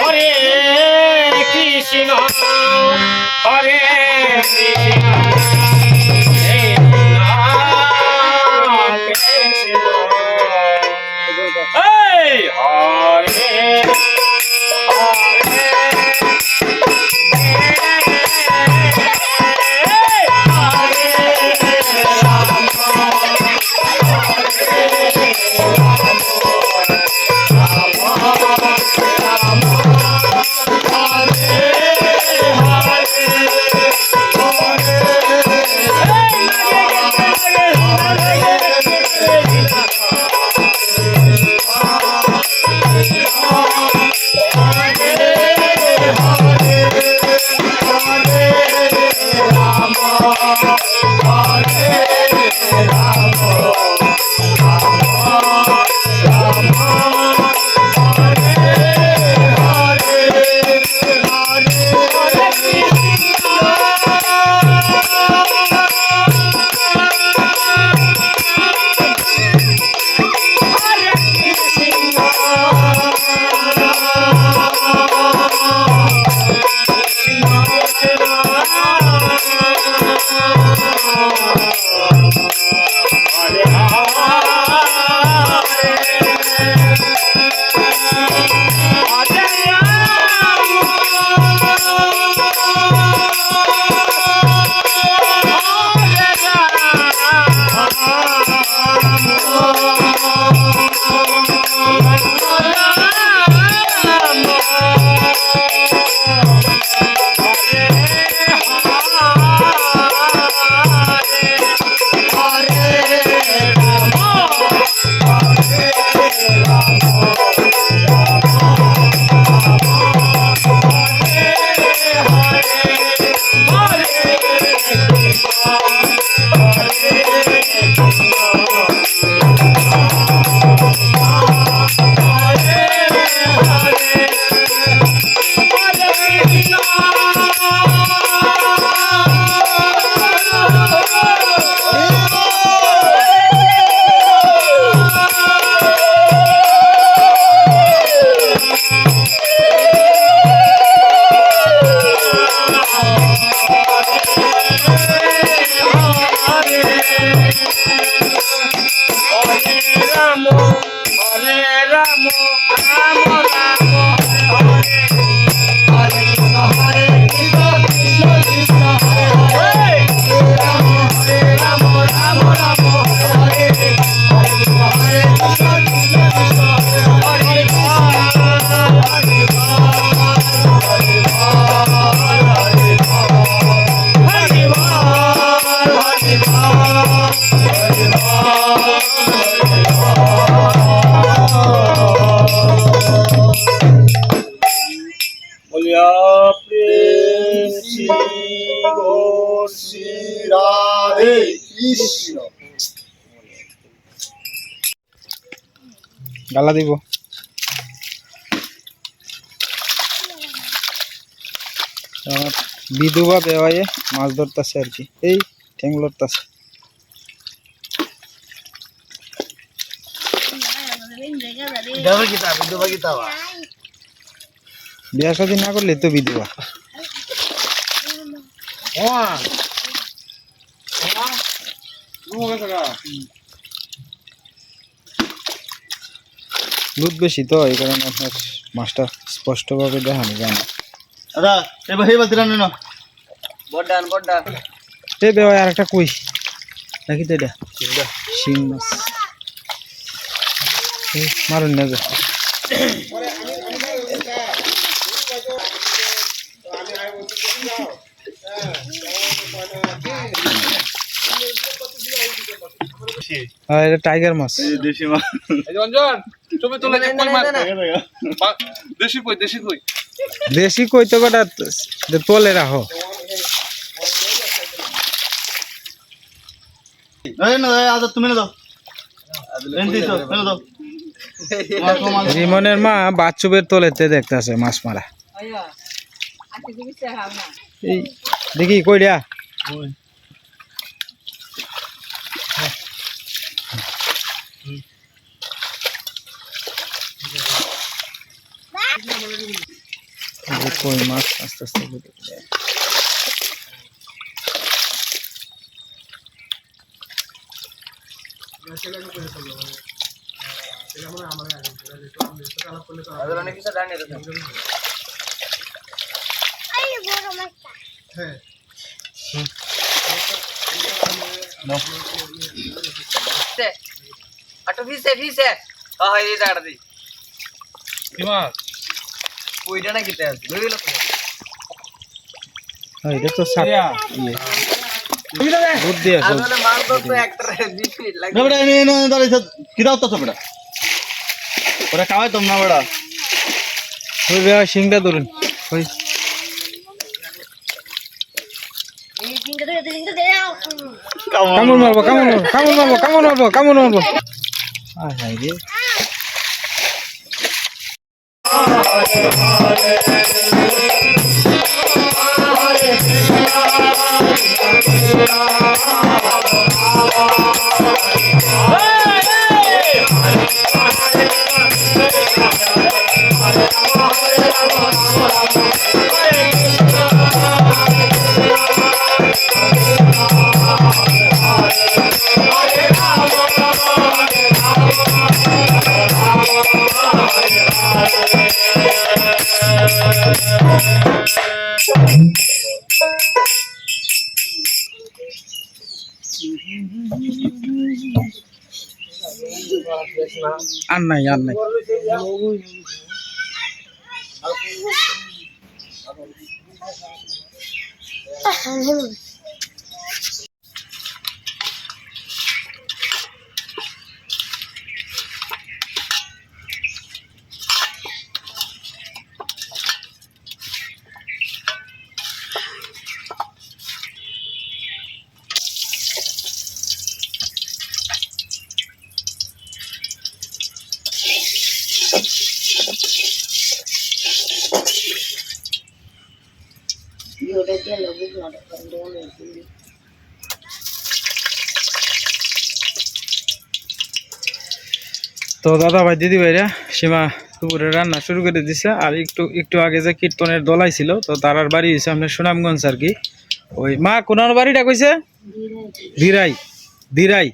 হরে কৃষ্ণ হরে গালা দিব আমার বিধবা বেওয়ায়ে মাছ ধরতেছে আর কি এই ঠ্যাং লড়তেছে কি তা দেবে বিয়া শাদী না করলে তো বিধবা দুধ বেশি তো এই কারণে আপনার মাছটা স্পষ্টভাবে দেখানো যায় না। দাদা এবার হেবা দিলাম না বড্ডান বড্ডান। এ বেওয়ায় আর একটা কই? নাকি তো এটা। শিং মাছ। মারুন না যা হ্যাঁ এটা টাইগার মাছ। দেশি মাছ। কই মাছ? দেশি কই দেশি কই? দেশি কই তো কটা তোলে রাখো। রিমনের মা বাচ্চুবের তোলেতে দেখতেছে মাছ মারা। এই দেখি কইরা। কই মাছ আস্তে আস্তে করে দেয়। আদর অনেক কিছু ডানে তো আটো ফিসে ফিসে হয় এই দাঁড়া দি কি মাছ ওইটা না কিতে আছে? লই গেল হ্যাঁ এটা তো সাপ। ইয়ে। বুদ্ধি আছে আসলে মাছ ধরতে একটা 20 মিনিট লাগে বেটা এনে এনে দাঁড়িয়ে কি দাও তো বেটা। ওরা খাওয়াই তোম না বেটা। ওই বেয়া শিংটা ধরুন ওই। কামড় মারবো কামড় মারবো কামড় মারবো কামড় মারবো কামড় মারবো। আয় হায় রে। Música আর নাই আর নাই। তো দাদা ভাই দিদি ভাইরা সীমা দুপুরে রান্না শুরু করে দিছে। আর একটু একটু আগে যে কীর্তনের দলাই ছিল তো তারার বাড়ি হয়েছে আপনার সুনামগঞ্জ আর কি। ওই মা কোনার বাড়িটা কইছে? দিরাই। দিরাই।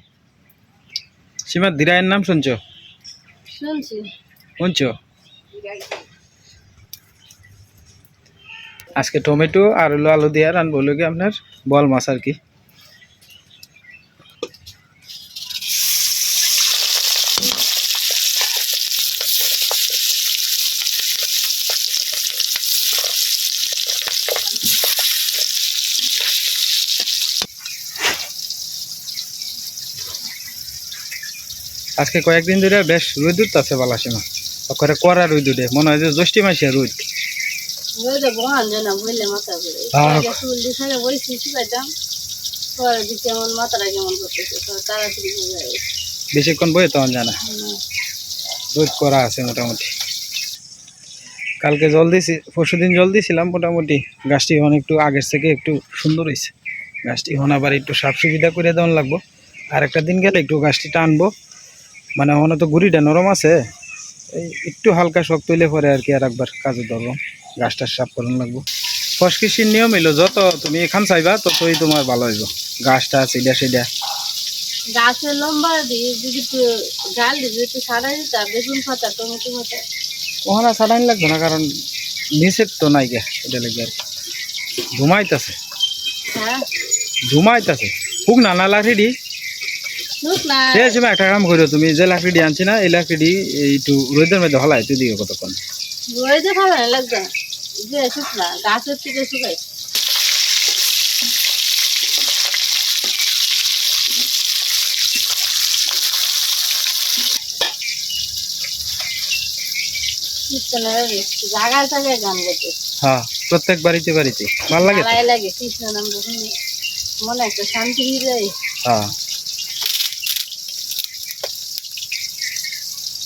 সীমা দিরাইয়ের নাম শুনছো? শুনছি। আজকে টমেটো আর হলো আলু দিয়ে রান্নবো হলো কি আপনার? বল মাছ আর কি। আজকে কয়েকদিন ধরে বেশ রোদ উঠতেছে বালাসীমা। ওখানে করা রোদ উঠে মনে হয় যে জ্যৈষ্ঠী মাসে রোদ। বেশিক্ষণ বয়ে তখন জানা রোদ করা আছে মোটামুটি। কালকে জল দিয়েছি পরশু দিন জল দিয়েছিলাম মোটামুটি। গাছটি এখন একটু আগের থেকে একটু সুন্দর হয়েছে গাছটি এখন আবার একটু সাফ সুবিধা করে দেওয়ান লাগবো। আর একটা দিন গেলে একটু গাছটি টানবো। মানে এখন তো গুড়িটা নরম আছে। এই একটু হালকা শক্ত হইলে পরে আর কি আর একবার কাজে ধরবো। গাছটা সাফ করানো লাগবো। ফসকিসির নিয়ম এলো যত তুমি এখান চাইবা ততই তোমার ভালো হইব। গাছটা সেটা সেটা গাছের লম্বা যদি ডাল দিয়ে একটু সারা দিতা বেগুন পাতা টমেটো পাতা ওখানে ছাড়াইন লাগবে না কারণ নিষেধ তো নাই গে এটা লাগে আর ঘুমাইতেছে হ্যাঁ। ঘুমাইতেছে হুক না না লাকড়ি শুক না সে একটা কাম করো তুমি যে লাকড়ি আনছি না এই লাকড়ি একটু রোদের মধ্যে হলাই তুই দিকে কতক্ষণ? রয়েছে ভালো লাগবে? যে গাছের থেকে শুকাই। হ্যাঁ প্রত্যেক বাড়িতে বাড়িতে। ভালো লাগে লাগে কৃষ্ণ নাম মনে একটা শান্তি হয়ে যায় হ্যাঁ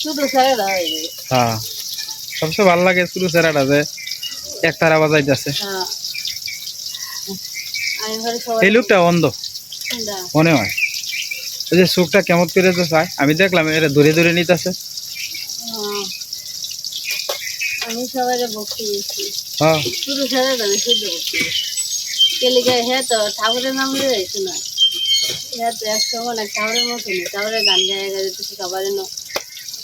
শুধু হ্যাঁ সবচেয়ে ভালো লাগে শুরু সেরাটা যে এক তারা বাজাইতেছে। হ্যাঁ। এই লোকটা অন্ধ। মনে হয়। ওই যে চোখটা কেমন করে যে চায় আমি দেখলাম এটা ধরে ধরে নিতেছে। হ্যাঁ। আমি সবাই ভক্তি দিচ্ছি হ্যাঁ। শুধু সারা দামে ভক্তি কেলিকা হ্যাঁ তো ঠাকুরের নাম না। হ্যাঁ তো না ঠাকুরের ঠাকুরের গান গায়ে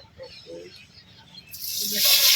কে বলেন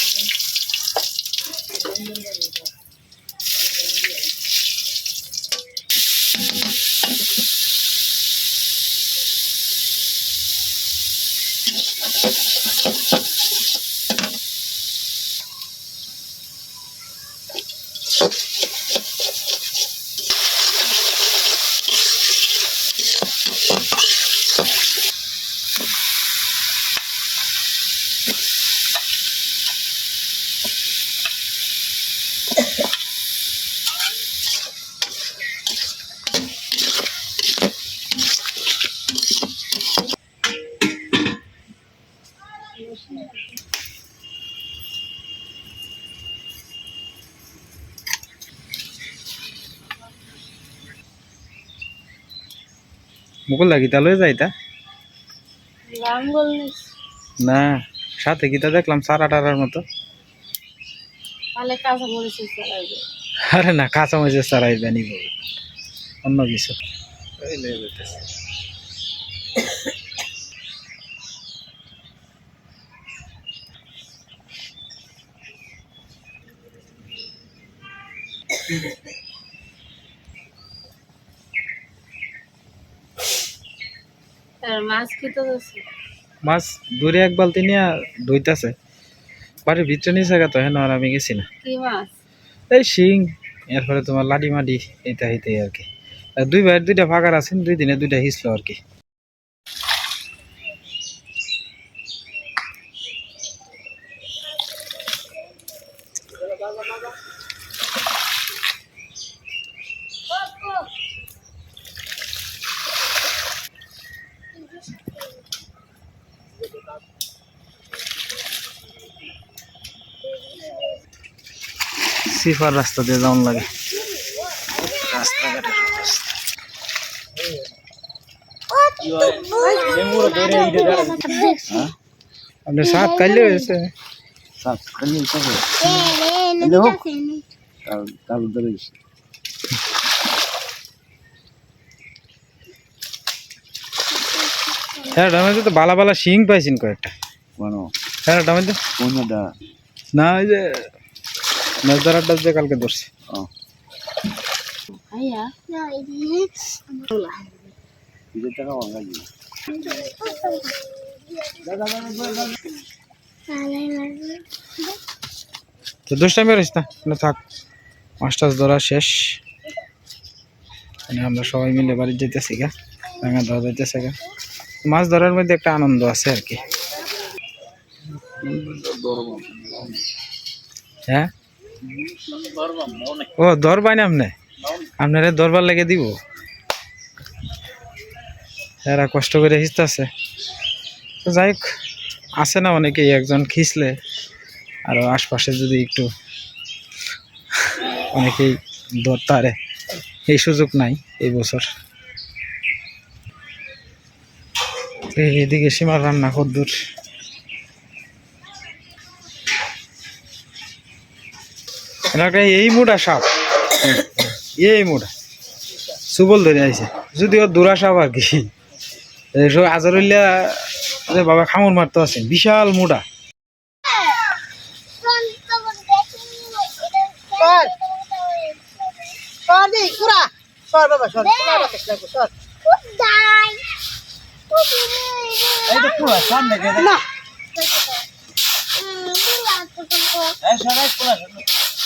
মুকুল দা গীতা লয়ে যাইতা না। সাথে গীতা দেখলাম সারা টারার মতো। আরে না কাঁচা মরিচের সারাই বানিব অন্য কিছু। এই লয়ে যাইতাছে। আর মাছ খেতে যাচ্ছে। মাছ দূরে এক বালতি নিয়ে ধুইতাছে। বাড়ির ভিতরে নিয়ে জায়গা তো হেন আর আমি গেছি না। কি মাছ? এই শিং এরপরে তোমার লাডি মাডি এটা হইতে আর কি। দুই ভাইয়ের দুইটা ফাঁকার আছেন দুই দিনে দুইটা হিসলো আর কি। সিফার রাস্তা দিয়ে যাওয়ান লাগে। রাস্তাঘাটের অবস্থা। আপনি সাত কাইলে হয়েছে? হ্যাঁ ডামেতে তো বালা বালা শিং পাইছেন কয়েকটা। হ্যাঁ ডামেতে না ওই যে মাছ ধরারটা যে কালকে ধরছি। তো বেরোস না না থাক। মাছ টাছ ধরা শেষ। মানে আমরা সবাই মিলে বাড়ি যেতেছি গা ধরা যাইতেছে গা। মাছ ধরার মধ্যে একটা আনন্দ আছে আর কি। হ্যাঁ? ও ধরবাই না আপনি আপনারা ধরবার লেগে দিব। এরা কষ্ট করে হিসতেছে। যাই হোক, আছে না অনেকেই, একজন খিসলে, আরও আশপাশে যদি একটু অনেকেই ধরতারে এই সুযোগ নাই এই বছর। এদিকে সীমার রান্না কদ্দূর। এলাকায় এই মোটা সাপ। এই মোটা সুবল ধরে আইছে। যদিও দুরাসাব আর কি। আজরুল্লা যে বাবা খামর মারতে আছে। বিশাল মোটা সর।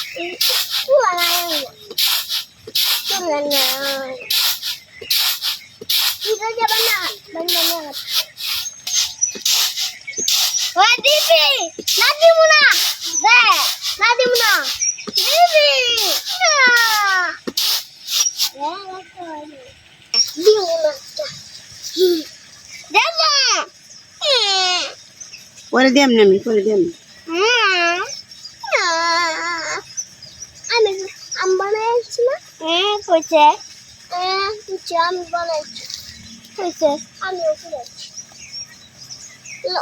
দি কুরা সর বাবা সর কুরা বাতাস লাগবে সর এই তো কুরা সামনে গেছে না এই সরাই কুরা ওই দিদি না দিব না দে না দিব না দিদি দিব না দেব পরে দিয়াম না আমি পরে দিয়াম আমি আমি বানাইছি না হ্যাঁ হ্যাঁ কইছে আমি বানাইছি। আমি করেছি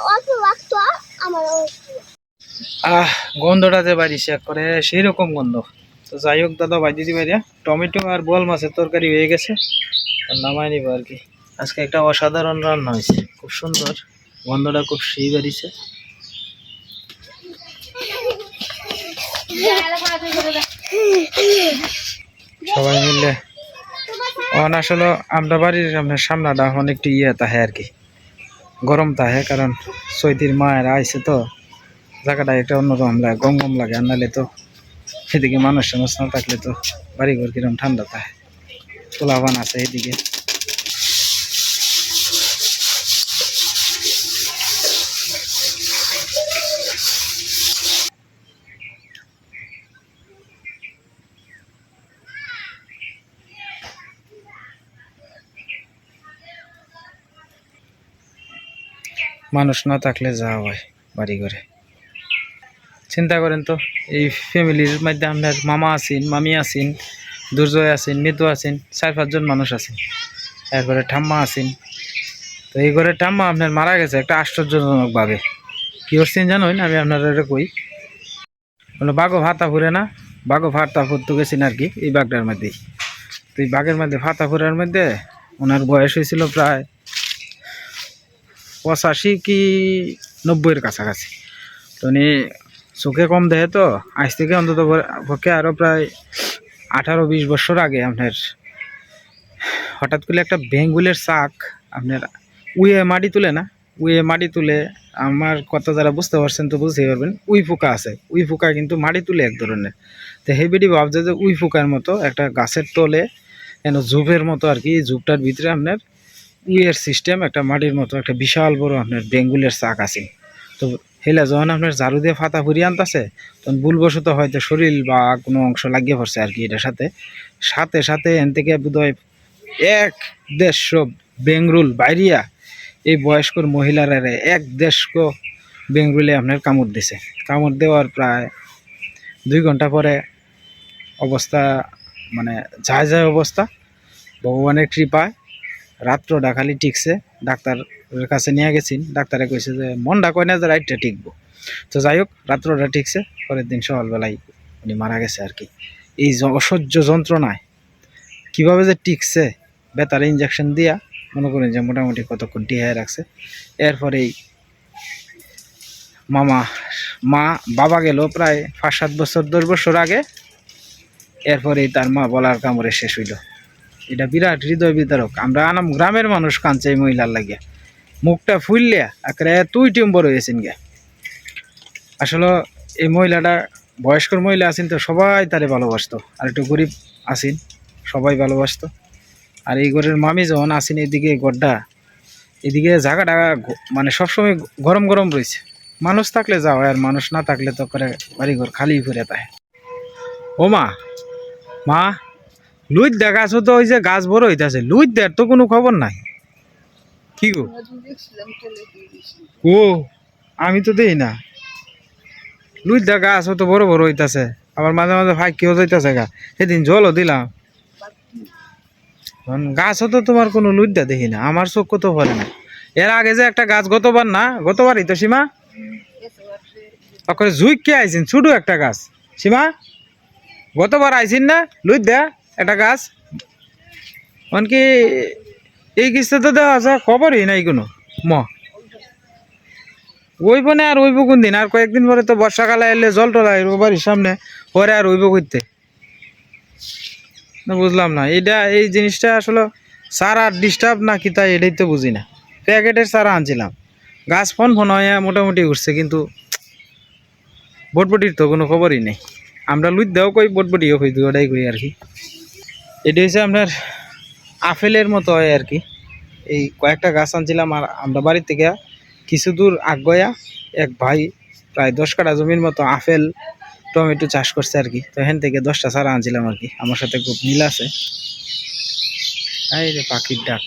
অল্প রাখতো আমার আহ গন্ধটা যে বাড়িছে একবারে সেই রকম গন্ধ। তো যাই হোক দাদা বাজি দিবে রে টমেটো আর বোয়াল মাছের তরকারি হয়ে গেছে। আর নামাই নিব আর কি। আজকে একটা অসাধারণ রান্না হয়েছে। খুব সুন্দর। গন্ধটা খুব সেই বাড়িছে। সবাই মিলে। অন আসলে আমরা বাড়ির আপনার সামনাটা অনেকটি ইয়ে তাহে আর কি। গরম তাহে, কারণ সৈতির মায়ের আইসে তো। জায়গাটা একটা অন্যরকম লাগে গম গম লাগে, আর নালে তো সেদিকে মানুষ মানুষ না থাকলে তো বাড়ি ঘর কিরম ঠান্ডা থাকে পোলাবান আছে এদিকে। মানুষ না থাকলে যাওয়া হয় বাড়ি ঘরে। চিন্তা করেন তো, এই ফ্যামিলির মধ্যে আপনার মামা আছেন, মামি আছেন, দুর্জয় আছেন মৃদু আছেন, চার পাঁচজন মানুষ আছেন। এরপরে ঠাম্মা আছেন। তো এই ঘরে ঠাম্মা আপনার মারা গেছে একটা আশ্চর্যজনকভাবে কি করছেন জানোই আমি আপনার এটা কই। বলো, বাঘও ভাতা ফুরে না, বাঘও ভাতা ফুরতে গেছেন আর কি, এই বাঘটার মধ্যেই। তো এই বাঘের মধ্যে ভাতা ফুরার মধ্যে ওনার বয়স হয়েছিল প্রায় পঁচাশি কি নব্বইয়ের কাছাকাছি। তো উনি চোখে কম দেহে তো, আজ থেকে অন্তত পক্ষে আরও প্রায় আঠারো বিশ বছর আগে আপনার হঠাৎ করে একটা বেঙ্গুলের শাক আপনার উয়ে মাটি তুলে না? উয়ে মাটি তুলে আমার কথা যারা বুঝতে পারছেন তো বুঝতেই পারবেন, উই পোকা আছে। উই পোকা কিন্তু মাটি তুলে এক ধরনের। তো হেবিডি ভাবছে যে উই পোকার মতো একটা গাছের তলে যেন ঝুপের মতো আর কি ঝুপটার ভিতরে আপনার উইয়ের সিস্টেম একটা মাটির মতো, একটা বিশাল বড় আপনার বেঙ্গুলের চাক আছে। তো হেলা যখন আপনার ঝাড়ু দিয়ে ফাতা ফুরিয়ে আনতেছে, তখন ভুলবশত হয়তো শরীর বা কোনো অংশ লাগিয়ে পড়ছে আর কি এটার সাথে। সাথে সাথে এন থেকে বোধহয় এক দেড়শো বেঙ্গরুল বাইরিয়া এই বয়স্কর মহিলারা এক দেড়শো বেঙ্গরুলে আপনার কামড় দিছে। কামড় দেওয়ার প্রায় দুই ঘণ্টা পরে অবস্থা মানে যায় যায় অবস্থা, ভগবানের কৃপায়। রাত্রটা ডাকালি টিকছে ডাক্তারের কাছে নিয়ে গেছিন ডাক্তারে কইছে যে, মনটা কয় না যে রাইটটা টিকবো তো যাই হোক, রাত্রটা ঠিকছে, পরের দিন সকালবেলায় উনি মারা গেছে আর কি। এই অসহ্য যন্ত্রণায় কীভাবে যে টিকছে বেতার ইঞ্জেকশন দিয়া মনে করেন যে মোটামুটি কতক্ষণ টিহায় রাখছে। এরপরেই মামা, মা, বাবা গেল প্রায় পাঁচ সাত বছর, দশ বছর আগে। এরপরেই তার মা বলার কামড়ে শেষ হইল। এটা বিরাট হৃদয় বিদারক। আমরা আনাম গ্রামের মানুষ কাঁদছে এই মহিলার লাগিয়া মুখটা ফুললে একেবারে তুই টিম্বর হয়েছেন গে। আসলে এই মহিলাটা, বয়স্কর মহিলা আছেন তো, সবাই তারে ভালোবাসতো। আর একটু গরিব আছেন, সবাই ভালোবাসতো। আর এই ঘরের মামি যখন আসেন এদিকে গড্ডা এদিকে জায়গাটা মানে সবসময় গরম গরম রয়েছে। মানুষ থাকলে যাও আর মানুষ না থাকলে তো করে বাড়িঘর খালি ঘুরে তাই ও মা মা লুইত দেখাছো তো, ওই যে গাছ বড় হইতাছে। লুইত দেখ তো কোনো খবর নাই। কি গো? ও, আমি তো দেই না। লুইত দেখা গাছ তো বড় বড় হইতাছে। আবার মাঝে মাঝে কেউ যাইতাছে গা। সেদিন জলও দিলাম। গাছও তো তোমার কোনো লুইটা দেখি না। আমার চোখ তো ভরে না। এর আগে যে একটা গাছ গতবার না? গতবারই তো, সীমা? তারপরে জুই কে আইছেন, ছোট একটা গাছ। সীমা? গতবার আইছেন না? লুইত দেয়া একটা গাছ? এমনকি এই কিস্তা তো দেওয়া আছে, খবরই নাই কোনো। ম। ওইব না আর ওইব কোন দিন আর কয়েকদিন পরে তো বর্ষাকালে এলে জল টল বাড়ির সামনে, পরে আর ওইব করতে। বুঝলাম না। এটা এই জিনিসটা আসলে সার আর ডিস্টার্ব না কি তাই এটাই তো বুঝি না। প্যাকেটের সারা আনছিলাম। গাছ ফোন ফোন হয়ে মোটামুটি উঠছে, কিন্তু বটবটির তো কোনো খবরই নেই। আমরা লুই দেও কই, বটবটিও দুই ওটাই করি আর কি। এটা হচ্ছে আপনার আপেলের মতো হয় আর কি। এই কয়েকটা গাছ আনছিলাম আর আমরা বাড়ির থেকে কিছু দূর আগয়া এক ভাই প্রায় দশ কাঠা জমির মতো আপেল, টমেটো চাষ করছে আর কি। তো এখান থেকে দশটা চারা আনছিলাম আর কি। আমার সাথে খুব মিল আছে। এই পাখির ডাক।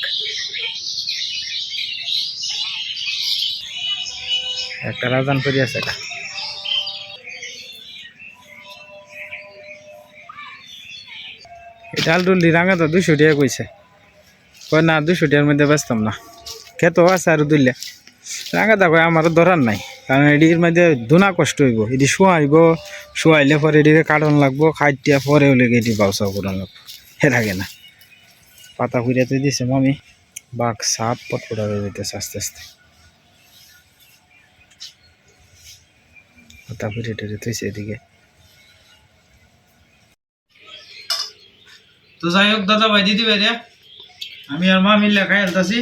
একটা রাজান করি আছে। এটা এটা আলডুলি রাঙা তো দুশো টাকা কইছে। কয়, না দুশো টাকার মধ্যে বেচতাম না। খেত আছে আর দুইলে। রাঙা দা কয় আমার ধরার নাই। কারণ এটির মধ্যে দুনা কষ্ট হইব। এটি শুয়াইব, শুয়াইলে পরে এটিকে কাটন লাগবো, খাইটিয়া পরে হলে এটি বাউসাও করন লাগবো। এর আগে না। পাতা ফুরিয়াতে দিছে মামি। বাঘ সাপ পটপটা হয়ে যেতেছে আস্তে আস্তে। পাতা ফুরিয়ে টেরে এদিকে। তো যাই হোক দাদা ভাই দিদি ভাই রে আমি আর মা মিললে খাই আলতাছি।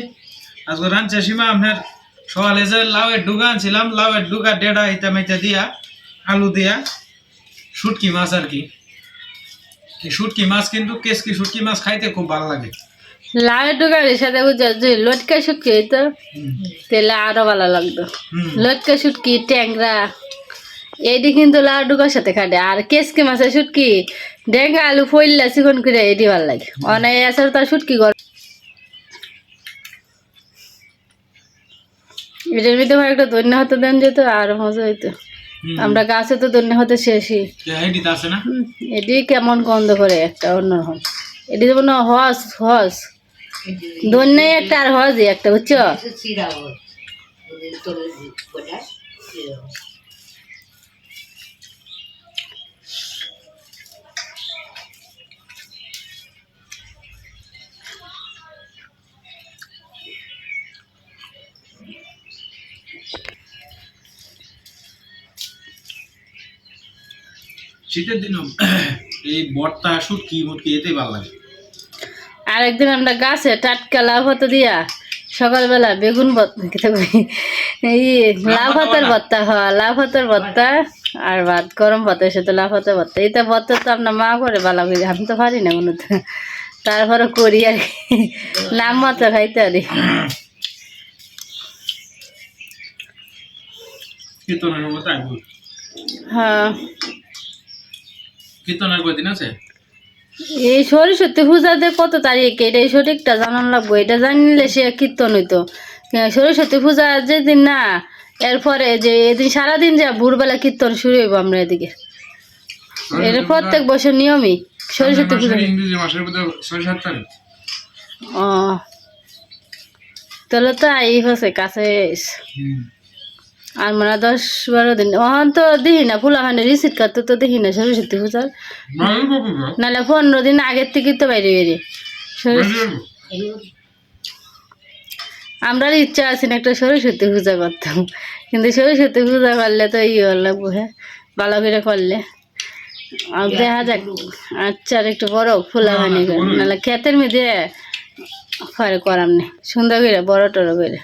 আজকে রাঁধছে সীমা আপনার সকালে যে লাউয়ের ডুগা আনছিলাম লাউয়ের ডুগা ডেডা ইটা মেটা দিয়া আলু দিয়া শুটকি মাছ আর কি। এই শুটকি মাছ কিন্তু কেসকি শুটকি মাছ খাইতে খুব ভালো লাগে। লাউয়ের ডুগারের সাথে বুঝা যে লটকা শুটকি হইতো তাহলে আরও ভালো লাগতো। লটকা শুটকি ট্যাংরা এটি কিন্তু লাউ ডুগার সাথে খাটে আর কেসকি মাছের শুটকি ডেঙ্গা আলু ফইল্লা চিকন করে এটি ভালো লাগে। অনেক তার শুটকি গর এটার ভিতরে ভাই একটা দৈন্য হতে দেন যেত আর মজা হইতো। আমরা গাছে তো দৈন্য হতে শেষই। এটি কেমন গন্ধ করে একটা অন্যরকম। এটি যেমন হস হস। দৈন্য একটা আর হসই একটা বুঝছ? শীতের দিনও এই বর্তা শুটকি মুটকি এতেই ভালো লাগে। আর একদিন আমরা গাছে টাটকা লাউ হতো দিয়া সকালবেলা বেগুন এই লাউ ভাতের ভর্তা খাওয়া লাউ ভাতের ভর্তা আর ভাত গরম ভাতের সাথে লাউ ভাতের ভর্তা এইটা ভর্তা তো আপনার মা করে ভালো করে আমি তো পারি না কোনো তারপরে করি আর কি। নাম মতো খাইতে পারি। হ্যাঁ। কীর্তনের কদিন আছে? এই সরস্বতী পূজাতে কত তারিখ? এটা সঠিকটা জানান লাগবো এটা জানলে সে কীর্তন হইতো। সরস্বতী পূজা যেদিন না এরপরে যে এদিন সারাদিন যা ভোরবেলা কীর্তন শুরু হইব আমরা এদিকে। এটা প্রত্যেক বছর নিয়মই সরস্বতী পূজা। ইংরেজি মাসের মধ্যে ছয় সাত তারিখ। ও তাহলে তো এই হচ্ছে কাছে আর মানে দশ বারো দিন। ওখান তো দেখি না ফুলাখানে রিসিট কাটতে তো দেখি না সরস্বতী পূজার নাহলে পনেরো দিন আগের থেকে তো বাইরে সরস্বতী আমরা ইচ্ছা আছে না একটা সরস্বতী পূজা করতাম কিন্তু সরস্বতী পূজা করলে তো ইয়ে লাগবো হ্যাঁ? ভালো করে করলে। আর দেখা যাক। আচ্ছা আর একটু বড় ফুলা বানি নাহলে ক্ষেতের মধ্যে ফরে করাম নেই। সুন্দর করে বড় টড়ো করে।